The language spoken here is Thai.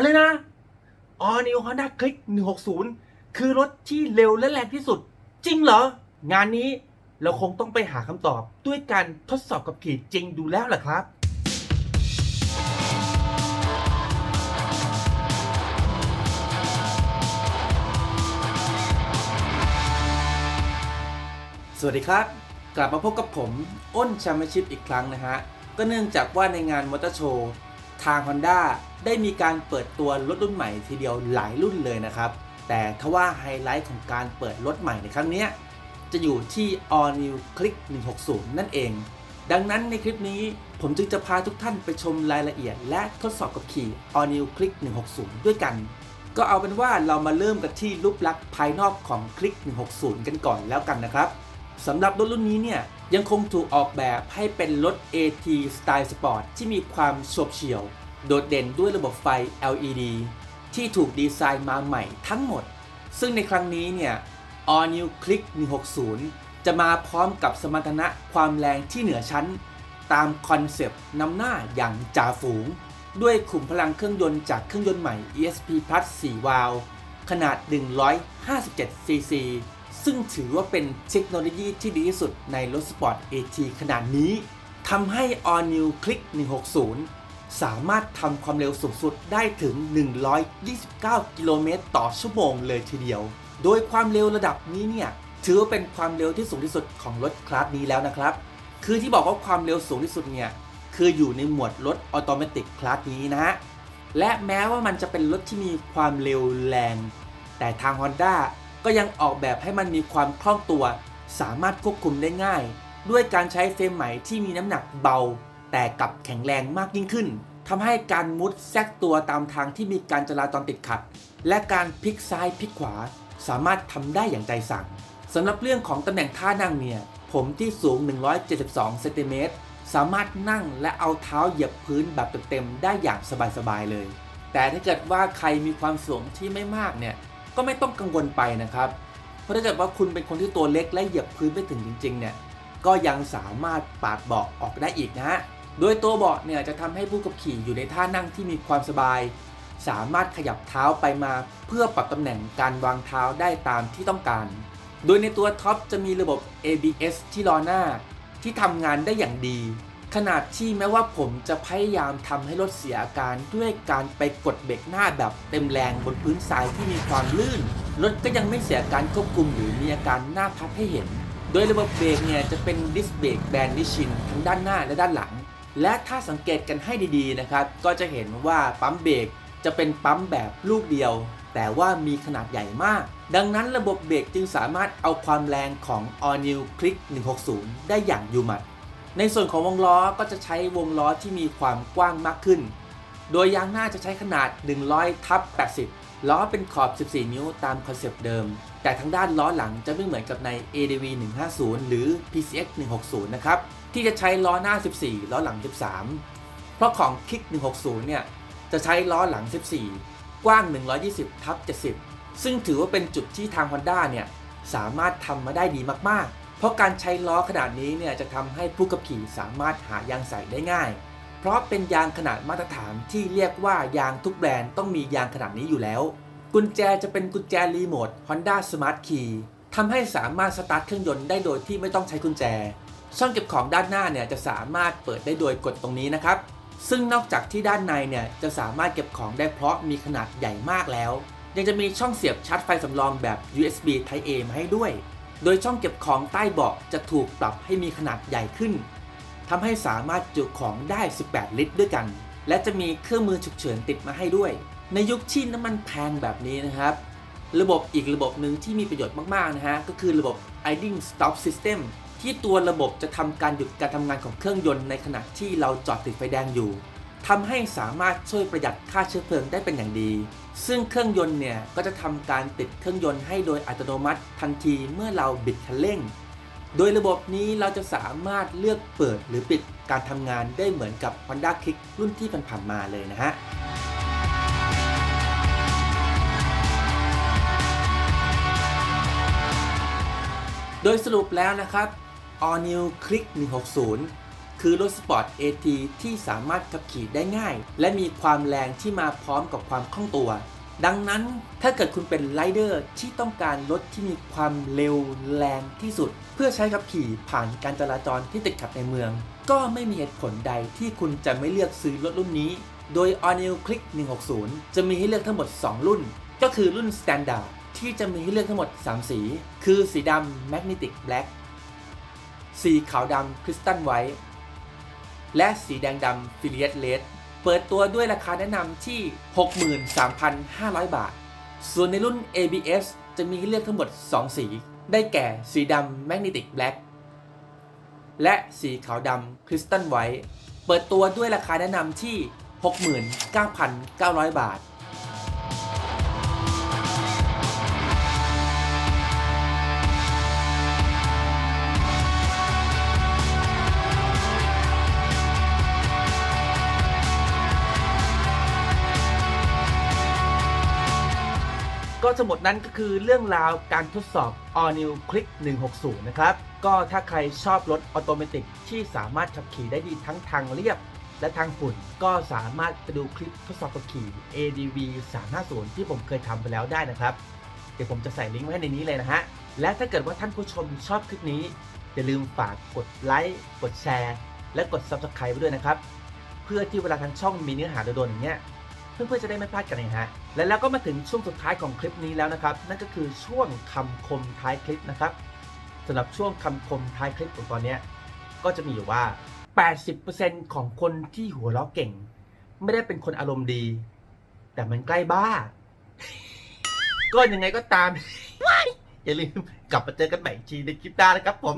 อะไรนะ All New Honda Click 160 คือรถที่เร็วและแรงที่สุด จริงเหรอ งานนี้เราคงต้องไปหาคำตอบด้วยการทดสอบกับขี่จริงดูแล้วแหละครับสวัสดีครับ กลับมาพบกับผม อ้นแชมชิพอีกครั้งนะฮะ ก็เนื่องจากว่าในงานมอเตอร์โชว์ ทาง Honda ได้มีการเปิดตัวรถรุ่นใหม่ทีเดียวหลายรุ่นเลยนะครับ แต่ทว่าไฮไลท์ของการเปิดรถใหม่ในครั้งนี้ จะอยู่ที่ All New Click 160 นั่นเอง ดังนั้นในคลิปนี้ผมจึงจะพาทุกท่านไปชมรายละเอียด และทดสอบกับขี่ All New Click 160 ด้วยกัน ก็เอาเป็นว่าเรามาเริ่มกันที่รูปลักษณ์ภายนอกของ Click 160 กันก่อนแล้วกันนะครับสำหรับรถรุ่นนี้เนี่ยยังคงถูกออกแบบให้เป็นรถ AT Style Sport ที่มีความโฉบเฉี่ยว โดดเด่นด้วยระบบไฟ LED ที่ถูกดีไซน์มาใหม่ทั้งหมด ซึ่งในครั้งนี้เนี่ย All New Click 160 จะมาพร้อมกับสมรรถนะความแรงที่เหนือชั้น ตามคอนเซปต์นำหน้าอย่างจ่าฝูง ด้วยขุมพลังเครื่องยนต์จากเครื่องยนต์ใหม่ ESP Plus 4 วาล์วขนาด 157 cc ซึ่งถือว่าเป็นเทคโนโลยีที่ดีที่สุดในรถสปอร์ต AT ขนาดนี้ทำให้ All New Click 160 สามารถทำความเร็วสูงสุดได้ถึง 129 กิโลเมตรต่อชั่วโมงเลยทีเดียว โดยความเร็วระดับนี้เนี่ย ถือว่าเป็นความเร็วที่สูงที่สุดของรถคลาสนี้แล้วนะครับ คือที่บอกว่าความเร็วสูงที่สุดเนี่ย คืออยู่ในหมวดรถออโตเมติกคลาสนี้นะฮะ และแม้ว่ามันจะเป็นรถที่มีความเร็วแรง แต่ทาง Honda ก็ยังออกแบบให้มันมีความคล่องตัว สามารถควบคุมได้ง่าย ด้วยการใช้เฟรมใหม่ที่มีน้ำหนักเบา แต่กลับแข็งแรงมากยิ่งขึ้นทำให้การมุดแทรกตัวตามทางที่มีการจราจรติดขัด และการพลิกซ้ายพลิกขวา สามารถทำได้อย่างใจสั่งสำหรับเรื่องของตำแหน่งท่านั่งเนี่ย ผมที่สูง 172เซนติเมตรสามารถนั่งและเอาเท้าเหยียบพื้นแบบเต็มๆได้อย่างสบายๆเลย แต่ถ้าเกิดว่าใครมีความสูงที่ไม่มากเนี่ย ก็ไม่ต้องกังวลไปนะครับ เพราะถ้าเกิดว่าคุณเป็นคนที่ตัวเล็กและเหยียบพื้นไม่ถึงจริงๆเนี่ย ก็ยังสามารถปาดเบาะออกได้อีกนะฮะ โดยตัวเบาะเนี่ยจะทำให้ผู้ขับขี่อยู่ในท่านั่งที่มีความสบาย สามารถขยับเท้าไปมาเพื่อปรับตำแหน่งการวางเท้าได้ตามที่ต้องการ โดยในตัวท็อปจะมีระบบ ABS ที่ล้อหน้า ที่ทำงานได้อย่างดี ขนาดที่แม้ว่าผมจะพยายามทำให้รถเสียอาการด้วยการไปกดเบรกหน้าแบบเต็มแรงบนพื้นทรายที่มีความลื่น รถก็ยังไม่เสียการควบคุมหรือมีอาการหน้าพับให้เห็น โดยระบบเบรกเนี่ยจะเป็นดิสเบรกแบนดิชินทั้งด้านหน้าและด้านหลัง และถ้าสังเกตกันให้ดีๆนะครับ ก็จะเห็นว่าปั๊มเบรกจะเป็นปั๊มแบบลูกเดียว แต่ว่ามีขนาดใหญ่มาก ดังนั้นระบบเบรกจึงสามารถเอาความแรงของ All New Click 160 ได้อย่างยู่หมัด ในส่วนของวงล้อก็จะใช้วงล้อที่มีความกว้างมากขึ้น โดยยางหน้าจะใช้ขนาด 100ทับ80 ล้อเป็นขอบ 14 นิ้วตามคอนเซปต์เดิม แต่ทางด้านล้อหลังจะไม่เหมือนกับใน ADV 150 หรือ PCX 160 นะครับ ที่จะใช้ล้อหน้า 14 ล้อหลัง 13 เพราะของ Kick 160 เนี่ย จะใช้ล้อหลัง 14 กว้าง 120ทับ70 ซึ่งถือว่าเป็นจุดที่ทาง Honda เนี่ย สามารถทำมาได้ดีมาก ๆ เพราะการใช้ล้อขนาดนี้เนี่ยจะทำให้ผู้ขับขี่สามารถหายางใส่ได้ง่าย เพราะเป็นยางขนาดมาตรฐานที่เรียกว่ายางทุกแบรนด์ต้องมียางขนาดนี้อยู่แล้ว กุญแจจะเป็นกุญแจรีโมท Honda Smart Key ทำให้สามารถสตาร์ทเครื่องยนต์ได้โดยที่ไม่ต้องใช้กุญแจ ช่องเก็บของด้านหน้าเนี่ยจะสามารถเปิดได้โดยกดตรงนี้นะครับ ซึ่งนอกจากที่ด้านในเนี่ยจะสามารถเก็บของได้เพราะมีขนาดใหญ่มากแล้ว ยังจะมีช่องเสียบชาร์จไฟสำรองแบบ USB Type A มาให้ด้วย โดยช่องเก็บของใต้เบาะจะถูกปรับให้มีขนาดใหญ่ขึ้น ทำให้สามารถจุของได้ 18 ลิตรด้วยกัน และจะมีเครื่องมือฉุกเฉินติดมาให้ด้วย ในยุคที่น้ำมันแพงแบบนี้นะครับ ระบบอีกระบบหนึ่งที่มีประโยชน์มากๆนะฮะก็คือระบบ idling stop system ที่ตัวระบบจะทำการหยุดการทำงานของเครื่องยนต์ในขณะที่เราจอดติดไฟแดงอยู่ทำให้สามารถช่วยประหยัดค่าเชื้อเพลิงได้เป็นอย่างดี ซึ่งเครื่องยนต์เนี่ยก็จะทำการติดเครื่องยนต์ให้โดยอัตโนมัติทันทีเมื่อเราบิดคันเร่ง โดยระบบนี้เราจะสามารถเลือกเปิดหรือปิดการทำงานได้เหมือนกับ Honda Click รุ่นที่ผ่านๆมาเลยนะฮะโดยสรุปแล้วนะครับ All New Click 160 คือรถสปอร์ต AT ที่สามารถขับขี่ได้ง่าย และมีความแรงที่มาพร้อมกับความคล่องตัว ดังนั้นถ้าเกิดคุณเป็นไรเดอร์ที่ต้องการรถที่มีความเร็วแรงที่สุด เพื่อใช้ขับขี่ผ่านการจราจรที่ติดขัดในเมือง ก็ไม่มีเหตุผลใดที่คุณจะไม่เลือกซื้อรถรุ่นนี้ โดย All New Click 160 จะมีให้เลือกทั้งหมด 2 รุ่น ก็คือรุ่น Standard ที่จะมีให้เลือกทั้งหมด 3 สี คือสีดำ Magnetic Black สีขาวดำ Crystal White และสีแดงดำ f i l i a t Red เปิดตัวด้วยราคาแนะนำที่ 63,500 บาท ส่วนในรุ่น ABS จะมีให้เลือกทั้งหมด 2 สี ได้แก่สีดำ Magnetic Black และสีขาวดำ Crystal White เปิดตัวด้วยราคาแนะนำที่ 69,900 บาท ก็ทั้งหมดนั้นก็คือเรื่องราวการทดสอบ All New Click 160 นะครับ ก็ถ้าใครชอบรถออโตเมติกที่สามารถขับขี่ได้ดีทั้งทางเรียบและทางฝุ่นก็สามารถไปดูคลิปทดสอบขับขี่ ADV 350 ที่ผมเคยทำไปแล้วได้นะครับ เดี๋ยวผมจะใส่ลิงก์ไว้ในนี้เลยนะฮะ และถ้าเกิดว่าท่านผู้ชมชอบคลิปนี้ อย่าลืมฝากกดไลค์ กดแชร์ และกด Subscribe ไว้ด้วยนะครับ เพื่อที่เวลาทางช่องมีเนื้อหาโดนๆอย่างเงี้ย เพื่อนๆจะได้ไม่พลาดกันนะฮะและแล้วก็มาถึงช่วงสุดท้ายของคลิปนี้แล้วนะครับ นั่นก็คือช่วงคำคมท้ายคลิปนะครับสำหรับช่วงคำคมท้ายคลิปของตอนนี้ก็จะมีอยู่ว่า 80%ของคนที่หัวเราะเก่ง ไม่ได้เป็นคนอารมณ์ดี แต่มันใกล้บ้า ก็ยังไงก็ตาม อย่าลืมกลับมาเจอกันใหม่ทีในคลิปหน้านะครับผม